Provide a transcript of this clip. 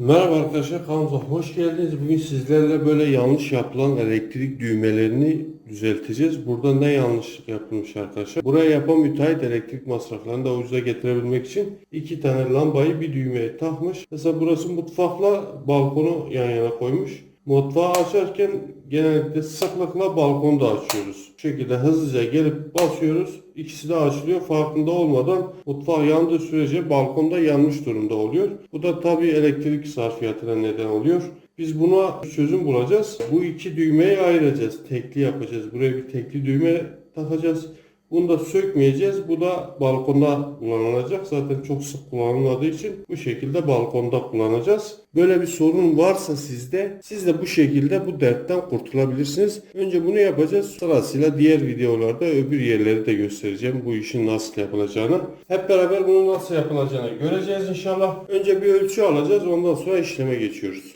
Merhaba arkadaşlar kanalımıza hoş geldiniz. Bugün sizlerle böyle yanlış yapılan elektrik düğmelerini düzelteceğiz. Burada ne yanlışlık yapılmış arkadaşlar? Buraya yapan müteahhit elektrik masraflarını da ucuza getirebilmek için iki tane lambayı bir düğmeye takmış. Mesela burası mutfakla balkonu yan yana koymuş. Mutfağı açarken genellikle sıklıkla balkonu da açıyoruz. Bu şekilde hızlıca gelip basıyoruz. İkisi de açılıyor. Farkında olmadan mutfak yandığı sürece balkonda yanmış durumda oluyor. Bu da tabii elektrik sarfiyatına neden oluyor. Biz buna çözüm bulacağız. Bu iki düğmeyi ayıracağız. Tekli yapacağız. Buraya bir tekli düğme takacağız. Bunu da sökmeyeceğiz. Bu da balkonda kullanılacak. Zaten çok sık kullanılmadığı için bu şekilde balkonda kullanacağız. Böyle bir sorun varsa sizde siz de bu şekilde bu dertten kurtulabilirsiniz. Önce bunu yapacağız. Sırasıyla diğer videolarda öbür yerleri de göstereceğim. Bu işin nasıl yapılacağını. Hep beraber bunun nasıl yapılacağını göreceğiz inşallah. Önce bir ölçü alacağız. Ondan sonra işleme geçiyoruz.